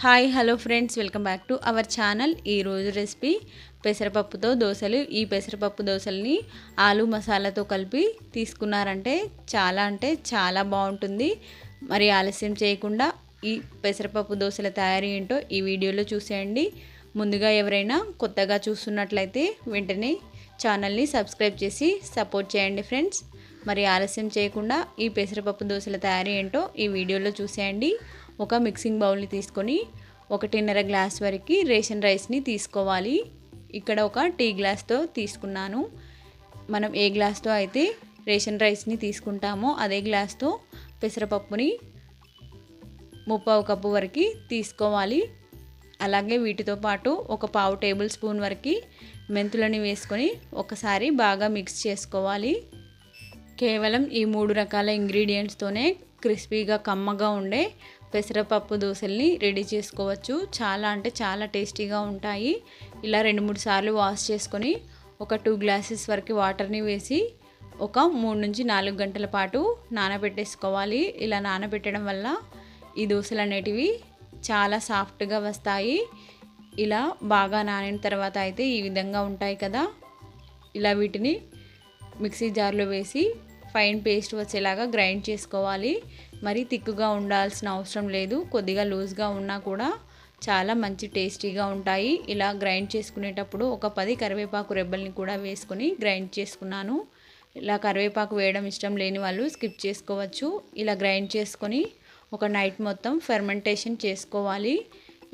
Hi hello friends welcome back to our channel. ఈరోజు recipe పెసరపప్పుతో దోశలు. ఈ పెసరపప్పు దోశల్ని ఆలు మసాలాతో కలిపి తీసుకున్నారంటే చాలా అంటే చాలా బాగుంటుంది. మరి ఆలస్యం చేయకుండా ఈ పెసరపప్పు దోశల తయారీ ఏంటో ఈ వీడియోలో చూసేయండి. ముందుగా ఎవరైనా కొత్తగా చూస్తున్నట్లయితే వెంటనే ఛానల్ని సబ్స్క్రైబ్ చేసి సపోర్ట్ చేయండి ఫ్రెండ్స్. మరి ఆలస్యం చేయకుండా ఈ పెసరపప్పు దోశల తయారీ ఏంటో ఈ వీడియోలో చూసేయండి. ఒక మిక్సింగ్ బౌల్ని తీసుకొని ఒకటిన్నర గ్లాస్ వరకు రేషన్ రైస్ని తీసుకోవాలి. ఇక్కడ ఒక టీ గ్లాస్తో తీసుకున్నాను. మనం ఏ గ్లాస్తో అయితే రేషన్ రైస్ని తీసుకుంటామో అదే గ్లాస్తో పెసరపప్పుని ముప్పావు కప్పు వరకు తీసుకోవాలి. అలాగే వీటితో పాటు ఒక పావు టేబుల్ స్పూన్ వరకు మెంతులని వేసుకొని ఒకసారి బాగా మిక్స్ చేసుకోవాలి. కేవలం ఈ మూడు రకాల ఇంగ్రీడియంట్స్తోనే క్రిస్పీగా కమ్మగా ఉండే పెసరపప్పు దోశల్ని రెడీ చేసుకోవచ్చు. చాలా అంటే చాలా టేస్టీగా ఉంటాయి. ఇలా రెండు మూడు సార్లు వాష్ చేసుకొని ఒక టూ గ్లాసెస్ వరకు వాటర్ని వేసి ఒక మూడు నుంచి నాలుగు గంటల పాటు నానబెట్టేసుకోవాలి. ఇలా నానబెట్టడం వల్ల ఈ దోశలు అనేటివి చాలా సాఫ్ట్గా వస్తాయి. ఇలా బాగా నానిన తర్వాత అయితే ఈ విధంగా ఉంటాయి కదా. ఇలా వీటిని మిక్సీ జార్లో వేసి ఫైన్ పేస్ట్ వచ్చేలాగా గ్రైండ్ చేసుకోవాలి. మరి తిక్కుగా ఉండాల్సిన అవసరం లేదు. కొద్దిగా లూజ్గా ఉన్నా కూడా చాలా మంచి టేస్టీగా ఉంటాయి. ఇలా గ్రైండ్ చేసుకునేటప్పుడు ఒక పది కరివేపాకు రెబ్బల్ని కూడా వేసుకొని గ్రైండ్ చేసుకున్నాను. ఇలా కరివేపాకు వేయడం ఇష్టం లేని వాళ్ళు స్కిప్ చేసుకోవచ్చు. ఇలా గ్రైండ్ చేసుకొని ఒక నైట్ మొత్తం ఫెర్మెంటేషన్ చేసుకోవాలి.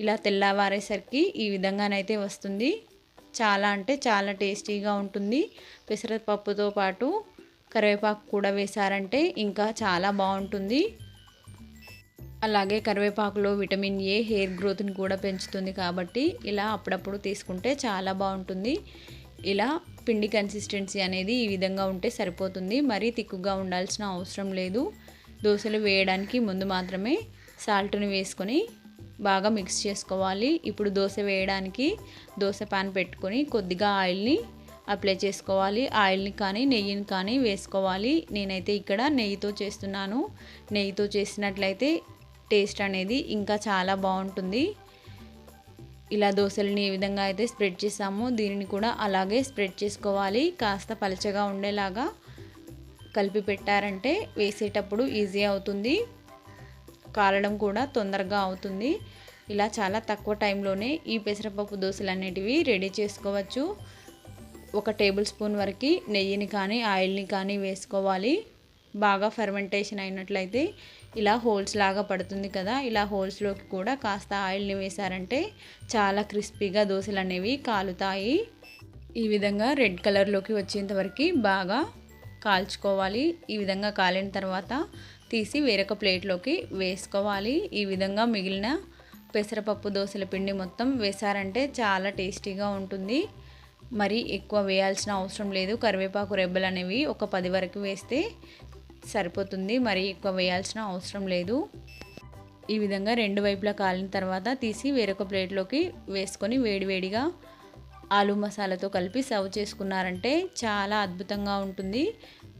ఇలా తెల్లవారేసరికి ఈ విధంగానైతే వస్తుంది. చాలా అంటే చాలా టేస్టీగా ఉంటుంది. పెసరపప్పుతో పాటు కరివేపాకు కూడా వేశారంటే ఇంకా చాలా బాగుంటుంది. అలాగే కరివేపాకులో విటమిన్ ఏ హెయిర్ గ్రోత్ని కూడా పెంచుతుంది కాబట్టి ఇలా అప్పుడప్పుడు తీసుకుంటే చాలా బాగుంటుంది. ఇలా పిండి కన్సిస్టెన్సీ అనేది ఈ విధంగా ఉంటే సరిపోతుంది. మరీ తిక్కుగా ఉండాల్సిన అవసరం లేదు. దోశలు వేయడానికి ముందు మాత్రమే సాల్ట్ని వేసుకొని బాగా మిక్స్ చేసుకోవాలి. ఇప్పుడు దోశ వేయడానికి దోశ పాన్ పెట్టుకొని కొద్దిగా ఆయిల్ని అప్లై చేసుకోవాలి. ఆయిల్ని కానీ నెయ్యిని కానీ వేసుకోవాలి. నేనైతే ఇక్కడ నెయ్యితో చేస్తున్నాను. నెయ్యితో చేసినట్లయితే టేస్ట్ అనేది ఇంకా చాలా బాగుంటుంది. ఇలా దోశలని ఏ విధంగా అయితే స్ప్రెడ్ చేసామో దీనిని కూడా అలాగే స్ప్రెడ్ చేసుకోవాలి. కాస్త పలచగా ఉండేలాగా కలిపి పెట్టారంటే వేసేటప్పుడు ఈజీ అవుతుంది. కాలడం కూడా తొందరగా అవుతుంది. ఇలా చాలా తక్కువ టైంలోనే ఈ పెసరపప్పు దోశలు అనేటివి రెడీ చేసుకోవచ్చు. ఒక టేబుల్ స్పూన్ వరకు నెయ్యిని కానీ ఆయిల్ని కానీ వేసుకోవాలి. బాగా ఫెర్మెంటేషన్ అయినట్లయితే ఇలా హోల్స్ లాగా పడుతుంది కదా. ఇలా హోల్స్లోకి కూడా కాస్త ఆయిల్ని వేశారంటే చాలా క్రిస్పీగా దోశలు అనేవి కాలుతాయి. ఈ విధంగా రెడ్ కలర్లోకి వచ్చేంతవరకు బాగా కాల్చుకోవాలి. ఈ విధంగా కాలిన తర్వాత తీసి వేరొక ప్లేట్లోకి వేసుకోవాలి. ఈ విధంగా మిగిలిన పెసరపప్పు దోశల పిండి మొత్తం వేశారంటే చాలా టేస్టీగా ఉంటుంది. మరి ఎక్కువ వేయాల్సిన అవసరం లేదు. కరివేపాకు రెబ్బలు అనేవి ఒక పది వరకు వేస్తే సరిపోతుంది. మరి ఎక్కువ వేయాల్సిన అవసరం లేదు. ఈ విధంగా రెండు వైపులా కాలిన తర్వాత తీసి వేరొక ప్లేట్లోకి వేసుకొని వేడివేడిగా ఆలు మసాలాతో కలిపి సర్వ్ చేసుకున్నారంటే చాలా అద్భుతంగా ఉంటుంది.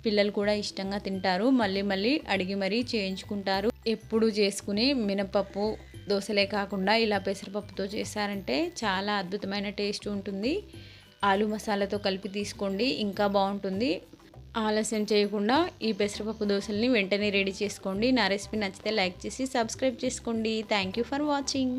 పిల్లలు కూడా ఇష్టంగా తింటారు. మళ్ళీ మళ్ళీ అడిగి మరీ చేయించుకుంటారు. ఎప్పుడు చేసుకుని మినపప్పు దోశలే కాకుండా ఇలా పెసరపప్పుతో చేశారంటే చాలా అద్భుతమైన టేస్ట్ ఉంటుంది. ఆలు మసాలాతో కలిపి తీసుకోండి ఇంకా బాగుంటుంది. ఆలస్యం చేయకుండా ఈ పెసరపప్పు దోశల్ని వెంటనే రెడీ చేసుకోండి. నా రెసిపీ నచ్చితే లైక్ చేసి సబ్స్క్రైబ్ చేసుకోండి. Thank you for watching.